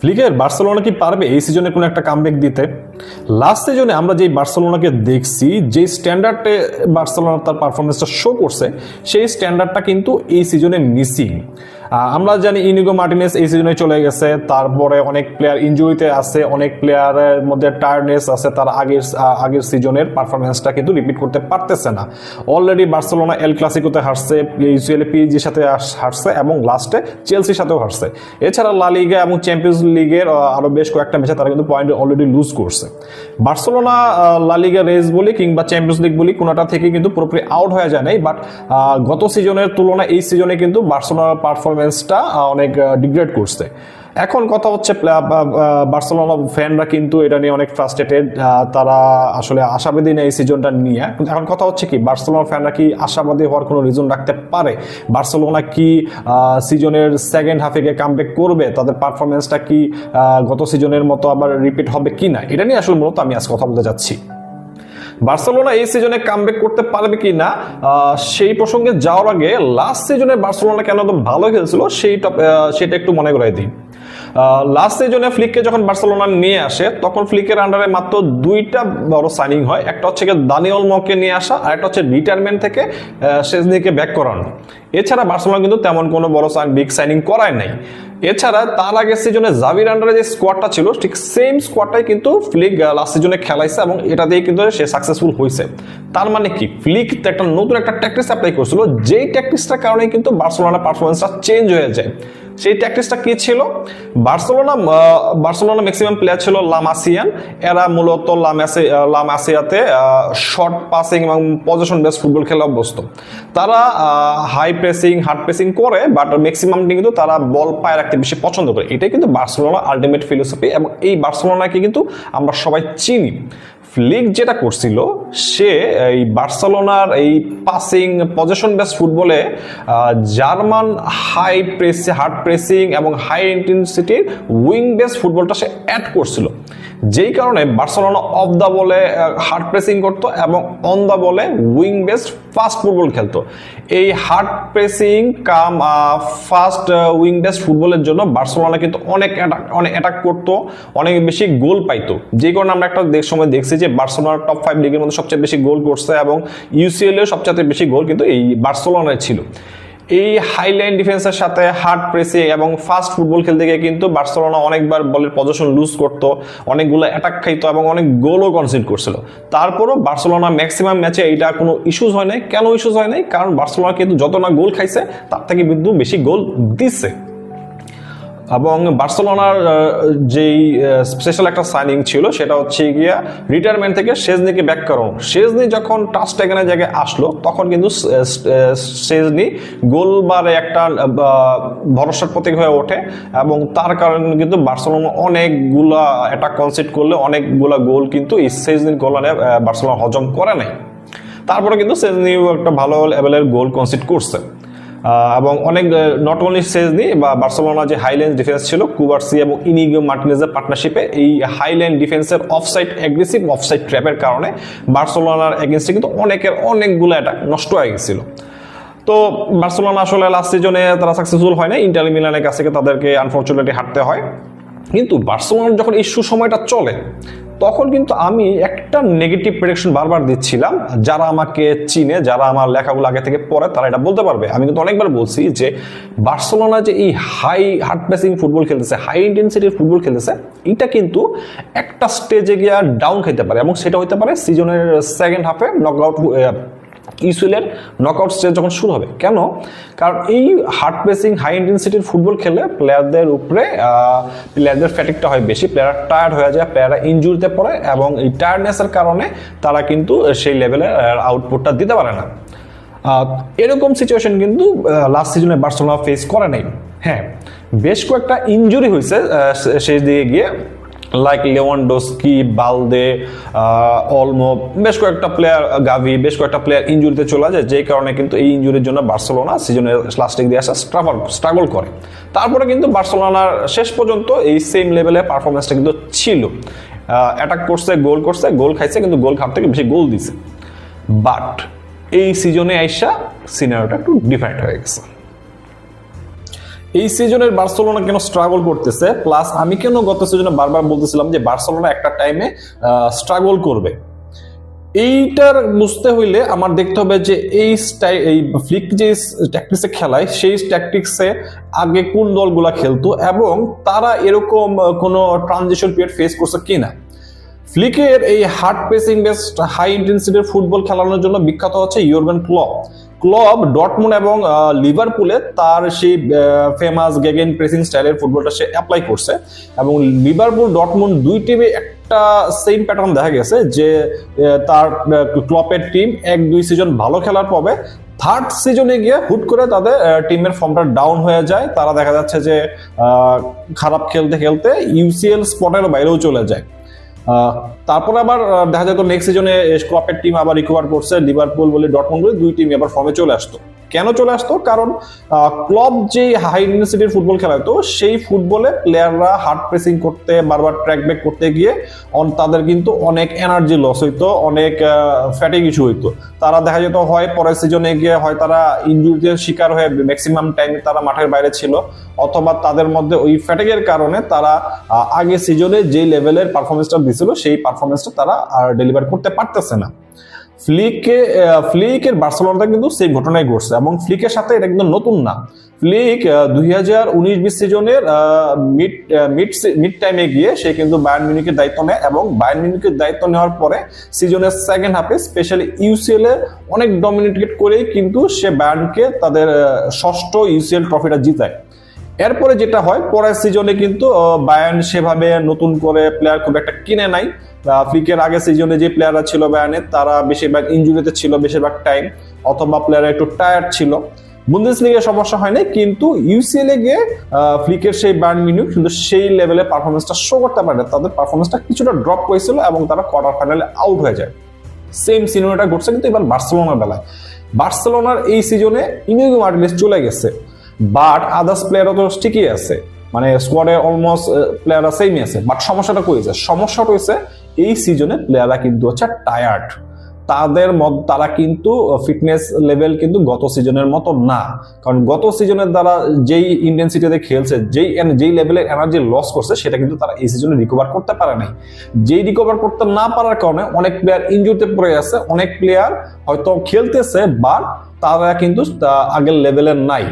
ফ্লিকের Barcelona কি পারবে এই সিজনে কোনো একটা কামব্যাক দিতে? লাস্ট সিজনে আমরা যেই বার্সেলোনাকে দেখছি, যেই স্ট্যান্ডার্ডে বার্সেলোনা তার পারফরমেন্সটা শো করছে, সেই স্ট্যান্ডার্ডটা কিন্তু এই সিজনে মিসিং আমরা জানি ইনিগো মার্টিনেস এই সিজনে চলে গেছে। তারপরে অনেক প্লেয়ার ইনজুরিতে আছে অনেক প্লেয়ারের মধ্যে টায়ার্ডনেস আছে তার আগের আগের সিজনের পারফরমেন্সটা কিন্তু রিপিট করতে পারতেছে না। অলরেডি বার্সেলোনা এল ক্লাসিকোতে হারছে ইউসিএল পিজির সাথে হারছে এবং লাস্টে চেলসির সাথেও হারছে। এছাড়া লা লিগা এবং চ্যাম্পিয়ন্স লিগের আহ, আরও বেশ কয়েকটা ম্যাচে তারা কিন্তু পয়েন্ট অলরেডি লুজ করছে। বার্সেলোনা লা লিগা রেস বলি কিংবা চ্যাম্পিয়ন্স লিগ বলি কোনোটা থেকে কিন্তু পুরোপুরি আউট হয়ে যায় নাই বাট গত সিজনের তুলনায় এই সিজনে কিন্তু বার্সেলোনার পারফরমেন্সটা অনেক ডিগ্রেড করছে। এখন কথা হচ্ছে বার্সেলোনা ফ্যানরা কিন্তু এটা নিয়ে অনেক ফ্রাস্ট্রেটেড তারা আসলে আশাবাদী নেই এই সিজনটা নিয়ে। এখন কথা হচ্ছে কি, বার্সেলোনা ফ্যানরা কি আশাবাদী হওয়ার কোনো রিজন রাখতে পারে? বার্সেলোনা কি সিজনের সেকেন্ড হাফে গিয়ে কামব্যাক করবে? তাদের পারফরমেন্সটা কি গত সিজনের মতো আবার রিপিট হবে কি না এটা নিয়ে আসলে মূলত আমি আজ কথা বলতে যাচ্ছি। বার্সেলোনা এই সিজনে কামব্যাক করতে পারবে কি না সেই প্রসঙ্গে যাওয়ার আগে লাস্ট সিজনে বার্সেলোনা কেন তো ভালো খেলছিল সেই টপ- সেটা একটু মনে করাই দিই। লাস্ট সিজনে ফ্লিককে যখন বার্সেলোনা নিয়ে আসে, তখন ফ্লিকের আন্ডারে মাত্র দুইটা বড় সাইনিং হয়। একটা হচ্ছে গিয়ে দানিয়ল মকে নিয়ে আসা, আর একটা হচ্ছে রিটায়ারমেন্ট থেকে শেজনিকে ব্যাক করানো। এছাড়া বার্সেলোনা কিন্তু তেমন কোনো বড় বিগ সাইনিং করায় নাই। এছাড়া তার আগে সিজনে জাবির আন্ডারে যে স্কোয়াডটা ছিল, ঠিক সেম স্কোয়াডটাই কিন্তু ফ্লিক লাস্ট সিজনে খেলাইছে এবং এটা দিয়ে কিন্তু সে সাকসেসফুল হয়েছে তার মানে কি? ফ্লিক একটা নতুন একটা ট্যাকটিক্স অ্যাপ্লাই করছিল, যেই ট্যাকটিক্সটার কারণে কিন্তু বার্সেলোনার পারফরমেন্সটা চেঞ্জ হয়ে যায়। সেই ট্যাকটিসটা কি ছিল? বার্সেলোনা বার্সেলোনা ম্যাক্সিমাম প্লেয়ার ছিল লামাসিয়ান এরা মূলত লামাসি লামাসিয়াতে শর্ট পাসিং এবং পজিশন বেস ফুটবল খেলা অভ্যস্ত। তারা হাই প্রেসিং হার্ড প্রেসিং করে বাট ম্যাক্সিমাম কিন্তু তারা বল পায়ে রাখতে বেশি পছন্দ করে। এটাই কিন্তু বার্সেলোনা আলটিমেট ফিলোসফি এবং এই বার্সেলোনাকে কিন্তু আমরা সবাই চিনি। ফ্লিক যেটা করছিল, সে এই বার্সেলোনার এই পাসিং পজিশন বেস ফুটবলে German high press hard pressing এবং হাই ইন্টেন্সিটির উইং বেস ফুটবলটা সে অ্যাড করছিল। যেই কারণে বার্সেলোনা অফ দ্য বলে হার্ড প্রেসিং করতো এবং অন দ্য বলে উইং বেস্ট ফাস্ট ফুটবল খেলতো। এই hard pressing come fast wing based ফুটবলের জন্য বার্সেলোনা কিন্তু অনেক অনেক অ্যাটাক করতো, অনেক বেশি গোল পাইতো। যে কারণে আমরা একটা সময় দেখছি যে বার্সেলোনার টপ ফাইভ লিগের মধ্যে সবচেয়ে বেশি গোল করছে এবং ইউসিএল এর সবচেয়ে বেশি গোল কিন্তু এই বার্সেলোনায় ছিল। এই হাইলাইন ডিফেন্সের সাথে হার্ড প্রেসিং এবং ফাস্ট ফুটবল খেলতে গিয়ে কিন্তু বার্সেলোনা অনেকবার বলের পজিশন লুজ করতো, অনেকগুলো অ্যাটাক খাইতো এবং অনেক গোলও কনসিড করছিল। তারপরও বার্সেলোনা ম্যাক্সিমাম ম্যাচে এইটা কোনো ইস্যুজ হয় নাই। কেন ইস্যুজ হয় নাই? কারণ বার্সেলোনা কিন্তু যত না গোল খাইছে, তার থেকে কিন্তু বেশি গোল দিচ্ছে এবং বার্সেলোনার যেই স্পেশাল একটা সাইনিং ছিল, সেটা হচ্ছে গিয়া রিটায়ারমেন্ট থেকে শেজনিকে ব্যাক করানো। শেজনি যখন টাচ টেকানের জায়গায় আসলো, তখন কিন্তু শেজনি গোলবারে একটা ভরসার প্রতীক হয়ে ওঠে এবং তার কারণে কিন্তু বার্সেলোনা অনেকগুলা এটা কনসিড করলে, অনেকগুলা গোল কিন্তু এই শেজনির গোলানে বার্সেলোনা হজম করে নাই তারপরে কিন্তু সেজনিও একটা ভালো লেভেলের গোল কনসিড করছে। এবং অনেক নট অনলি সেজনি বা বার্সেলোনা যে হাইল্যান্ড ডিফেন্স ছিল কুবার্সি এবং ইনিগো মার্টিনেজের পার্টনারশিপে এই হাইল্যান্ড ডিফেন্সের অফসাইড অ্যাগ্রেসিভ অফসাইড ট্র্যাপের কারণে বার্সেলোনার এগেনস্টে কিন্তু অনেকের অনেকগুলো অ্যাটাক নষ্ট হয়ে গেছিল। তো বার্সেলোনা আসলে লাস্ট সিজনে তারা সাকসেসফুল হয় না ইন্টার মিলানের কাছ থেকে তাদেরকে আনফর্চুনেটলি হারতে হয়। কিন্তু বার্সেলোনার যখন এই সুসময়টা চলে, তখন কিন্তু আমি একটা নেগেটিভ প্রেডিকশন বারবার দিচ্ছিলাম। যারা আমাকে চিনে, যারা আমার লেখাগুলো আগে থেকে পড়ে, তারা এটা বলতে পারবে। আমি কিন্তু অনেকবার বলছি যে বার্সেলোনা যে এই হাই হার্ড প্রেসিং ফুটবল খেলতেছে হাই ইন্টেন্সিটির ফুটবল খেলতেছে, এটা কিন্তু একটা স্টেজে গিয়ে ডাউন খেতে পারে এবং সেটা হতে পারে সিজনের সেকেন্ড হাফে নকআউট ইউসিএলের নকআউট স্টেজ যখন শুরু হবে। কেন? কারণ এই হার্ড প্রেসিং হাই ইন্টেন্সিটির ফুটবল খেলে প্লেয়ারদের উপরে প্লেয়ারদের ফ্যাটিকটা হয় বেশি। প্লেয়ার টায়ার্ড হয়ে যায় প্লেয়াররা ইনজুরিতে পড়ে এবং এই টায়ার্ডনেসের কারণে তারা কিন্তু সেই লেভেলের আউটপুটটা দিতে পারে না। এরকম সিচুয়েশন কিন্তু লাস্ট সিজনে বার্সেলোনা ফেস করে নাই। হ্যাঁ বেশ কয়েকটা ইনজুরি হয়েছে শেষ দিকে গিয়ে। লাইক লেওয়ান্ডোস্কি বালদে অলমো বেশ কয়েকটা প্লেয়ার গাভি বেশ কয়েকটা প্লেয়ার ইঞ্জুরিতে চলে যায় যে কারণে কিন্তু এই ইঞ্জুরির জন্য বার্সেলোনা সিজনের লাস্টে দিয়ে আসা স্ট্রাগল স্ট্রাগল করে। তারপরে কিন্তু বার্সেলোনার শেষ পর্যন্ত এই সেম লেভেলের পারফরমেন্সটা কিন্তু ছিল। অ্যাটাক করছে গোল করছে গোল খাইছে, কিন্তু গোল খাওয়ার থেকে বেশি গোল দিছে। বাট এই সিজনে আইসা সিনারিওটা একটু ডিফারেন্ট হয়ে গেছে। এই সিজনের বার্সেলোনা কেন স্ট্রাগল করতেছে? প্লাস আমি কেন গত সিজনে বারবার বলতেছিলাম যে বার্সেলোনা একটা টাইমে স্ট্রাগল করবে। এইটার বুঝতে হইলে আমার দেখতে হবে যে এই এই ফ্লিক যে ট্যাকটিক্সে খেলায়, সেই ট্যাকটিক্সে আগে কোন দলগুলা খেলতো এবং তারা এরকম কোনো ট্রানজিশন পিরিয়ড ফেস করছে কিনা। ফ্লিকের এই হার্ড পেসিং বেস্ট হাই ইন্টেন্সিটির ফুটবল খেলানোর জন্য বিখ্যাত হচ্ছে ইউরবেন ক্লব ক্লব ডটমুন এবং লিভারপুলে তার সেই ফেমাস গেগেন প্রেসিং স্টাইলের ফুটবলটা সে অ্যাপ্লাই করছে এবং লিভারপুল ডটমুন দুই টিমে একটা সেম প্যাটার্ন দেখা গেছে যে তার ক্লপের টিম এক দুই সিজন ভালো খেলার পরে থার্ড সিজনে গিয়ে হুট করে তাদের টিমের ফর্মটা ডাউন হয়ে যায়। তারা দেখা যাচ্ছে যে খারাপ খেলতে খেলতে ইউসিএল স্পটের বাইরেও চলে যায়। তারপরে আবার দেখা যেত নেক্সট সিজনে স্ক্রপের টিম আবার রিকভার করছে লিভারপুল বলে ডটমন্ড বলে দুই টিম আবার ফর্মে চলে আসতো। কেন চলে আসতো? কারণ ক্লব যে হাই ইন্টেন্সিটির ফুটবল খেলা হতো সেই ফুটবলে প্লেয়াররা হার্ড প্রেসিং করতে, বারবার ট্র্যাক ব্যাক করতে গিয়ে তাদের কিন্তু অনেক এনার্জি লস হইতো, অনেক ফ্যাটিক ইস্যু হইতো। তারা দেখা যেত হয় পরের সিজনে গিয়ে হয় তারা ইনজুরিতে শিকার হয়ে ম্যাক্সিমাম টাইমে তারা মাঠের বাইরে ছিল, অথবা তাদের মধ্যে ওই ফ্যাটিকের কারণে তারা আগে সিজনে যেই লেভেলের পারফরমেন্সটা দিছিল, সেই পারফরমেন্সটা তারা আর ডেলিভার করতে পারতেছে না। ফ্লিকে ফ্লিকের বার্সেলোনাতে কিন্তু সেই ঘটনাই ঘটছে এবং ফ্লিকের সাথে এটা কিন্তু নতুন না। ফ্লিক দুই হাজার উনিশ বিশ সিজনের মিড মিড মিড টাইমে গিয়ে সে কিন্তু বায়ার্ন মিউনিকের দায়িত্ব নেয় এবং বায়ার্ন মিউনিকের দায়িত্ব নেওয়ার পরে সিজনের সেকেন্ড হাফে স্পেশালি ইউসিএল এ অনেক ডমিনেটেড করেই কিন্তু সে বায়ার্নকে তাদের ষষ্ঠ ইউসিএল ট্রফিটা জিতায়। এরপরে যেটা হয় পরের সিজনে কিন্তু আহ, বায়ার্ন সেভাবে নতুন করে প্লেয়ার খুব একটা কিনে নাই। ফ্লিকের আগে সিজনে যে প্লেয়াররা ছিল বায়ার্নের তারা বেশিরভাগ ইঞ্জুরিতে ছিল বেশিরভাগ টাইম অথবা প্লেয়ার একটু টায়ার্ড ছিল। বুন্দেস লিগে সমস্যা হয় নাই কিন্তু ইউসিএল গিয়ে ফ্লিকের সেই বার্ন মিনিউ কিন্তু সেই লেভেলে পারফরমেন্সটা শো করতে পারে। তাদের পারফরমেন্সটা কিছুটা ড্রপ করেছিল এবং তারা কোয়ার্টার ফাইনালে আউট হয়ে যায়। সেম সিনেমাটা ঘটছে কিন্তু এবার বার্সেলোনার বেলায়। বার্সেলোনার এই সিজনে ইনিগো মার্টিনেস চলে গেছে। বাট আদার্স প্লেয়ারও তো ঠিকই আছে। মানে স্কোয়াডে অলমোস্ট প্লেয়াররা সেমই আছে। বাট সমস্যাটা কই আছে সমস্যাটা হয়েছে এই সিজনে প্লেয়াররা কিন্তু হচ্ছে টায়ার্ড তাদের মত, তারা কিন্তু ফিটনেস লেভেল কিন্তু গত সিজনের মতো না। কারণ গত সিজনের দ্বারা যেই ইন্টেন্সিটিতে খেলছে, যেই যেই লেভেলের এনার্জি লস করছে, সেটা কিন্তু তারা এই সিজনে রিকভার করতে পারে নাই। যেই রিকভার করতে না পারার কারণে অনেক প্লেয়ার ইনজুরিতে পড়ে আছে। অনেক প্লেয়ার হয়তো খেলতেছে বাট তারা কিন্তু আগের লেভেলের নাই।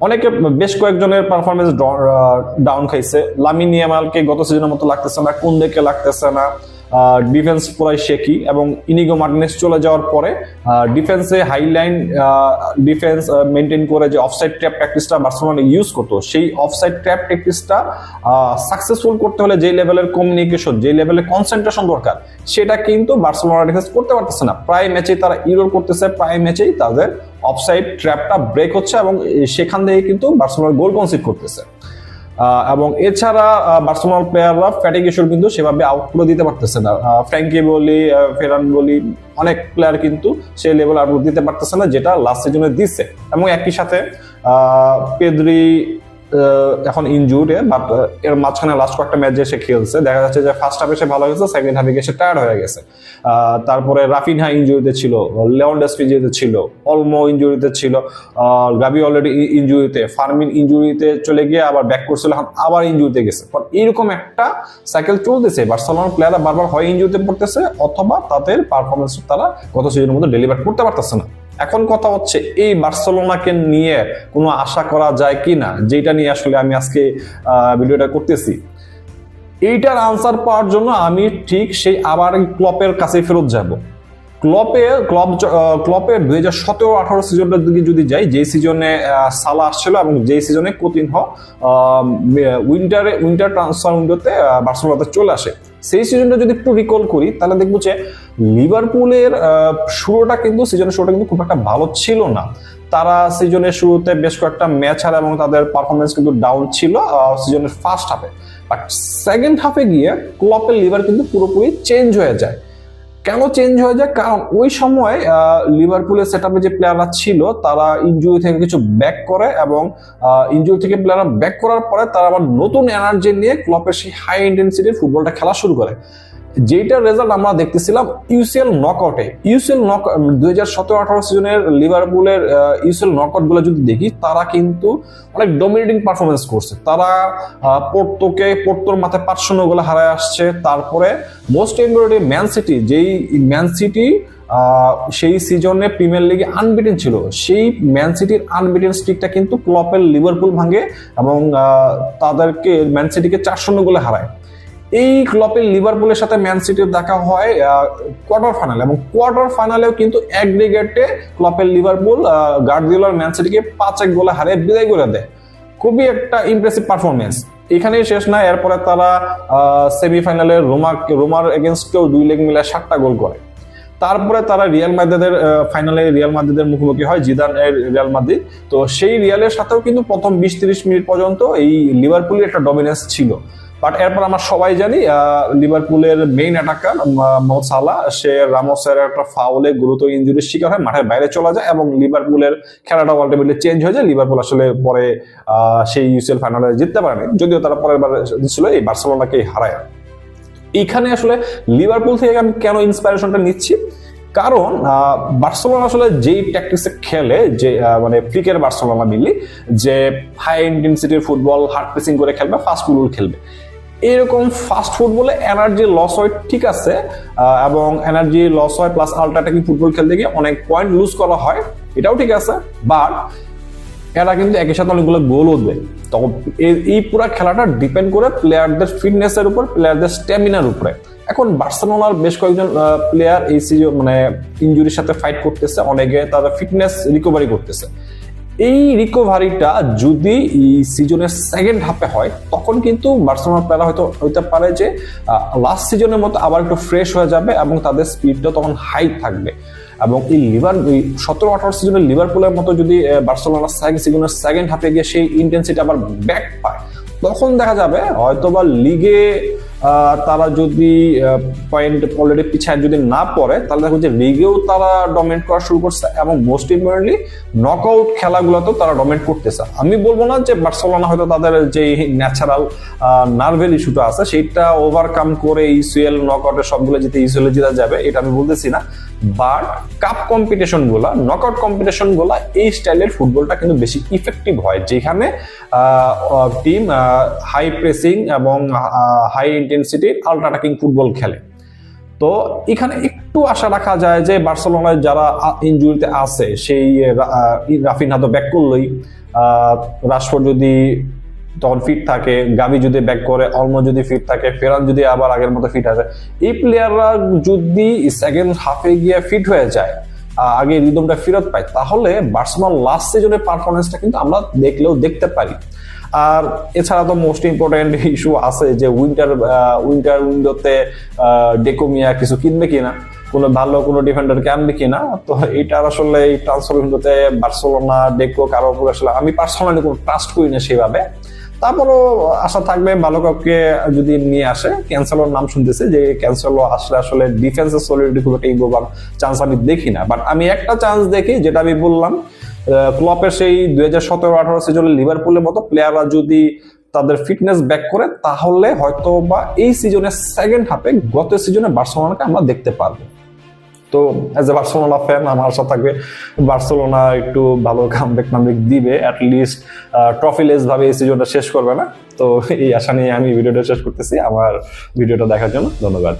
অনেকে বেশ কয়েকজনের পারফরমেন্স ডাউন খাইছে। লামিনিয়ামালকে গত সিজনের মতো লাগতেছে না, কুন্দেকে লাগতেছে না। ডিফেন্স পুরাই শেকি এবং ইনিগো মার্টিনেস চলে যাওয়ার পরে ডিফেন্সে হাইলাইন ডিফেন্স মেনটেন করে যে অফসাইড ট্র্যাপ প্র্যাকটিসটা বার্সেলোনা ইউজ করতো, সেই অফসাইড ট্র্যাপ প্র্যাকটিসটা সাকসেসফুল করতে হলে যে লেভেলের কমিউনিকেশন যে লেভেলের কনসেন্ট্রেশন দরকার, সেটা কিন্তু বার্সেলোনা ডিফেন্স করতে পারতেছে না। প্রায় ম্যাচেই তারা ইউরোর করতেছে, প্রায় ম্যাচেই তাদের অফসাইড ট্র্যাপটা ব্রেক হচ্ছে এবং সেখান থেকে কিন্তু বার্সেলোনা গোল কনসিড করতেছে। এবং এছাড়া বার্সেলোনার প্লেয়াররা ফ্যাটিক ইস্যুর কিন্তু সেভাবে আউটপুট দিতে পারতেছে না। ফ্র্যাঙ্কি বলি ফেরান বলি, অনেক প্লেয়ার কিন্তু সেই লেভেল আউটপুট দিতে পারতেছে না, যেটা লাস্ট সিজনে দিচ্ছে এবং একই সাথে পেদ্রি এখন ইনজুর্ড বাট এর মাঝখানে লাস্ট কয়েকটা ম্যাচ যে সে খেলছে, দেখা যাচ্ছে যে ফার্স্ট হাফে সে ভালো গেছে সেকেন্ড হাফে গিয়ে সে টায়ার্ড হয়ে গেছে। তারপরে রাফিনহা ইনজুরিতে ছিল লেওন ইনজুরিতে ছিল, অলমো ইনজুরিতে ছিল গাবি অলরেডি ইনজুরিতে ফার্মিন ইনজুরিতে চলে গিয়ে আবার ব্যাক করছিল, এখন আবার ইনজুরিতে গেছে। এইরকম একটা সাইকেল চলতেছে, বার্সেলোনার প্লেয়াররা বারবার হয় ইনজুরিতে পড়তেছে, অথবা তাদের পারফরমেন্স তারা গত সিজনের মধ্যে ডেলিভার করতে পারতেছে না। এখন কথা হচ্ছে, এই বার্সেলোনাকে নিয়ে কোনো আশা করা যায় কি না যেটা নিয়ে আসলে আমি আজকে ভিডিওটা করতেছি। এইটার আনসার পাওয়ার জন্য আমি ঠিক সেই আবার ক্লপের কাছে ফেরত যাব। ক্লপে, ক্লব ক্লপের দুই হাজার সতেরো আঠারো সিজনটার দিকে যদি যাই যে সিজনে সালা আসছিল এবং যেই সিজনে কোতিন হ উইন্টারে উইন্টার ট্রান্সফার উইন্ডোতে বার্সেলোনাতে চলে আসে। সেই সিজনটা যদি একটু রিকল করি, তাহলে দেখব যে লিভারপুলের শুরুটা কিন্তু সিজনের শুরুটা কিন্তু খুব একটা ভালো ছিল না। তারা সিজনের শুরুতে বেশ কয়েকটা ম্যাচ হারে এবং তাদের পারফরমেন্স কিন্তু ডাউন ছিল সিজনের ফার্স্ট হাফে বাট সেকেন্ড হাফে গিয়ে ক্লপের লিভার কিন্তু পুরোপুরি চেঞ্জ হয়ে যায়। কেন চেঞ্জ হয়ে যায়? কারণ ওই সময় লিভারপুলের সেট যে প্লেয়াররা ছিল, তারা ইঞ্জুরি থেকে কিছু ব্যাক করে এবং ইঞ্জুরি থেকে প্লেয়াররা ব্যাক করার পরে তারা আবার নতুন এনার্জি নিয়ে ক্লপের সেই হাই ইন্টেন্সিটির ফুটবলটা খেলা শুরু করে। যেটার রেজাল্ট আমরা দেখতেছিলাম ইউসিএল নকআউটে ইউসিএল নক দুই হাজার সতেরো আঠারো সিজনের লিভারপুলের ইউসিএল নকআউটগুলো যদি দেখি, তারা কিন্তু অনেক ডমিনেটিং পারফরমেন্স করছে। তারা পোর্তোকে, পোর্তোর মাথায় পাঁচ শূন্য গোলে হারায় আসছে। তারপরে মোস্ট ইম্পর্টেন্ট ম্যান সিটি যেই ম্যান সিটি সেই সিজনে প্রিমিয়ার লিগে আনবিটেন ছিল। সেই ম্যান সিটির আনবিটেন স্ট্রিকটা কিন্তু ক্লপের লিভারপুল ভাঙে এবং তাদেরকে ম্যান সিটিকে চার শূন্য গোলে হারায়। এই ক্লপের লিভারপুলের সাথে ম্যান সিটির দেখা হয় কোয়ার্টার ফাইনাল এবং কোয়ার্টার ফাইনালেও কিন্তু একগ্রিগেটে ক্লপের লিভারপুল গার্দিওলার ম্যান সিটিকে পাঁচ এক গোলে হারে বিদায় করে দেয়। খুবই একটা ইমপ্রেসিভ পারফরমেন্স এখানেই শেষ না, এরপরে তারা সেমিফাইনালে রোমা রোমার এগেনস্টকেও দুই লেগ মিলে সাতটা গোল করে। তারপরে তারা রিয়াল মাদ্রিদের ফাইনালে রিয়াল মাদ্রিদের মুখোমুখি হয় জিদান এর রিয়াল মাদ্রিদ তো সেই রিয়ালের সাথেও কিন্তু প্রথম বিশ তিরিশ মিনিট পর্যন্ত এই লিভারপুলের একটা ডমিনেন্স ছিল। বাট এরপর আমরা সবাই জানি লিভারপুলের মেইন অ্যাটাকার মোহাম্মদ সালা সে রামোসের একটা ফাউলে গুরুতর ইঞ্জুরির শিকার হয় মাঠের বাইরে চলে যায় এবং লিভারপুলের খেলাটা আলটিমেটলি চেঞ্জ হয়ে যায়। লিভারপুল আসলে পরে সেই ইউসিএল ফাইনালে জিততে পারেনি। যদিও তারা পরের বার ছিল এই বার্সেলোনাকে হারায়। এখানে আসলে লিভারপুল থেকে আমি কেন ইন্সপিরেশনটা নিচ্ছি? কারণ বার্সেলোনা আসলে যেই ট্যাকটিক্সে খেলে, যে মানে ফ্লিকের বার্সেলোনা মিলি যে হাই ইন্টেন্সিটির ফুটবল হার্ড প্রেসিং করে খেলবে ফাস্ট ফুটবল খেলবে। এরকম ফাস্ট ফুটবলে এনার্জি লস হয়, ঠিক আছে এবং এনার্জি লস হয় প্লাস আল্ট্রাটেকিং ফুটবল খেলতে গিয়ে অনেক পয়েন্ট লুজ করা হয়, এটাও ঠিক আছে বাট এরা কিন্তু একই সাথে অনেকগুলো গোলও দেয়। তখন এই- পুরো খেলাটা ডিপেন্ড করে প্লেয়ারদের ফিটনেসের উপর প্লেয়ারদের স্ট্যামিনার উপরে। এখন বার্সেলোনার বেশ কয়েকজন প্লেয়ার এই সিজন মানে ইনজুরির সাথে ফাইট করতেছে, অনেকে তাদের ফিটনেস রিকভারি করতেছে। এই রিকভারিটা যদি সিজনের সেকেন্ড হাফে হয়, তখন কিন্তু বার্সেলোনার প্লেয়ার হয়তো হইতে পারে যে লাস্ট সিজনের মতো আবার একটু ফ্রেশ হয়ে যাবে এবং তাদের স্পিডটা তখন হাই থাকবে। এবং এই লিভার সতেরো আঠারো সিজনের লিভারপুলের মতো যদি বার্সেলোনা সেকেন্ড সিজনের সেকেন্ড হাফে গিয়ে সেই ইন্টেন্সিটি আবার ব্যাক পায়, তখন দেখা যাবে হয়তোবা লিগে তারা যদি পয়েন্ট অলরেডি পিছায় যদি না পড়ে, তাহলে দেখো যে লিগেও তারা ডমিনেট করা শুরু করছে এবং মোস্ট ইম্পর্টেন্টলি নক আউট খেলাগুলোতেও তারা ডমিনেট করতেছে। আমি বলব না যে বার্সেলোনা হয়তো তাদের যে ন্যাচারাল নার্ভেল ইস্যুটা আছে, সেইটা ওভারকাম করে ইসিএল নকআউটের সবগুলো যেতে ইসিএল জিতা যাবে, এটা আমি বলতেছি না। বাট কাপ কম্পিটিশনগুলা নকআউট কম্পিটিশনগুলা, এই স্টাইলের ফুটবলটা কিন্তু বেশি ইফেক্টিভ হয়। যেখানে টিম হাই প্রেসিং এবং high intensity ultra attacking football খেলে। তো এখানে একটু আশা রাখা যায় যে বার্সেলোনায় যারা ইনজুরিতে আছে, সেই রাফিনহা তো ব্যাক করলোই। রাশফোর্ড যদি তখন ফিট থাকে গাবি যদি ব্যাক করে, অলমো যদি ফিট থাকে ফেরান যদি আবার আগের মতো ফিট আছে এই প্লেয়াররা যদি সেকেন্ড হাফে গিয়ে ফিট হয়ে যায় আগে রিদমটা ফেরত পায়, তাহলে বার্সেলোনা লাস্ট সিজনের পারফরমেন্সটা কিন্তু আমরা দেখলেও দেখতে পারি। আর এছাড়া তো মোস্ট ইম্পর্টেন্ট ইস্যু আছে যে উইন্টার উইন্টার উইন্ডোতে ডেকোমিয়া কিছু কিনবে কিনা, কোনো ভালো কোনো ডিফেন্ডারকে আনবে কিনা, তো এইটার আসলে এই ট্রান্সফার উইন্ডোতে বার্সেলোনা ডেকো কারও উপর আসলে আমি পার্সোনালি কোনো ট্রাস্ট করি না সেভাবে। তারপরও আশা থাকবে ভালো কাউকে যদি নিয়ে আসে ক্যান্সেলোর নাম শুনতেছে যে ক্যান্সেলো আসলে আসলে ডিফেন্সের সলিডিটি খুব একটা ইম্প্রুভ চান্স আমি দেখি না। বাট আমি একটা চান্স দেখি, যেটা আমি বললাম ক্লপের সেই দুই হাজার সতেরো আঠারো সিজনের লিভারপুলের মতো প্লেয়াররা যদি তাদের ফিটনেস ব্যাক করে, তাহলে হয়তো বা এই সিজনের সেকেন্ড হাফে গত সিজনে বার্সেলোনাকে আমরা দেখতে পারব। তো অ্যাজ এ বার্সেলোনা ফ্যান আমার আশা থাকবে বার্সেলোনা একটু ভালো কামব্যাক নামবেক দিবে অ্যাটলিস্ট ট্রফিলেস ভাবে এই সিজনটা শেষ করবে না। তো এই আশা নিয়ে আমি ভিডিওটা শেষ করতেছি। আমার ভিডিওটা দেখার জন্য ধন্যবাদ।